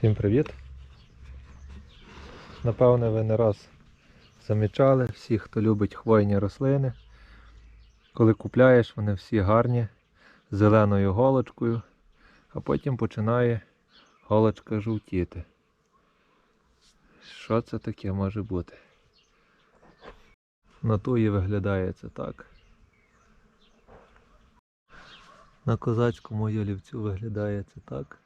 Всім привіт! Напевне, ви не раз замічали всі, хто любить хвойні рослини. Коли купляєш, вони всі гарні, з зеленою голочкою, а потім починає голочка жовтіти. Що це таке може бути? На туї виглядає це так. На козацькому ялівцю виглядає це так.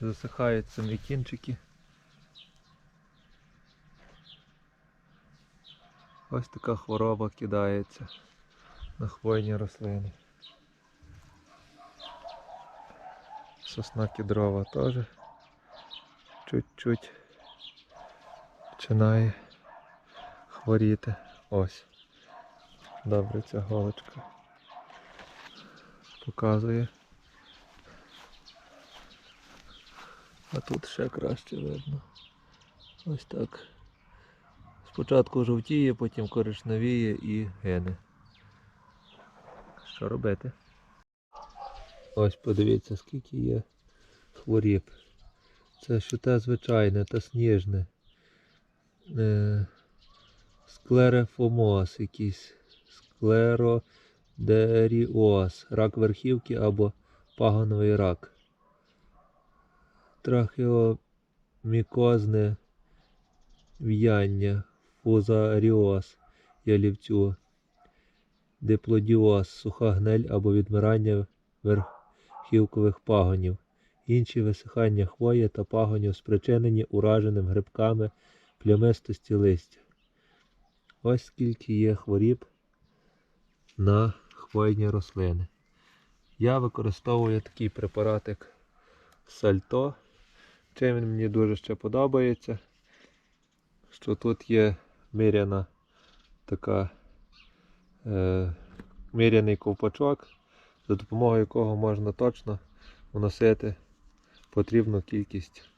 Засихають самі кінчики. Ось така хвороба кидається на хвойні рослини. Сосна кедрова теж чуть-чуть починає хворіти. Ось. Добре ця голочка показує. А тут ще краще видно. Ось так. Спочатку жовтіє, потім коричневіє і гине. Що робити? Ось подивіться, скільки є хворіб. Це що те звичайне та сніжне. Е, склерефомоз якийсь. Склеродеріоз. Рак верхівки або пагоновий рак трахеомікозне в'яння, фузаріоз ялівцю, диплодіоз, суха гнель або відмирання верхівкових пагонів, інші висихання хвої та пагонів спричинені ураженим грибками плямистості листя. Ось скільки є хворіб на хвойні рослини. Я використовую такий препаратик сальто. Чим він мені дуже ще подобається, що тут є міряна така е, міряний ковпачок, за допомогою якого можна точно вносити потрібну кількість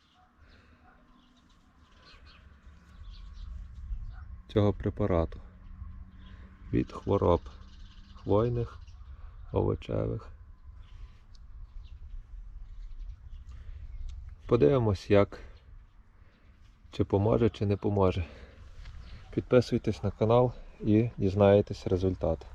цього препарату від хвороб хвойних, овочевих. Подивимось, як, чи поможе, чи не поможе. Підписуйтесь на канал і дізнаєтесь результат.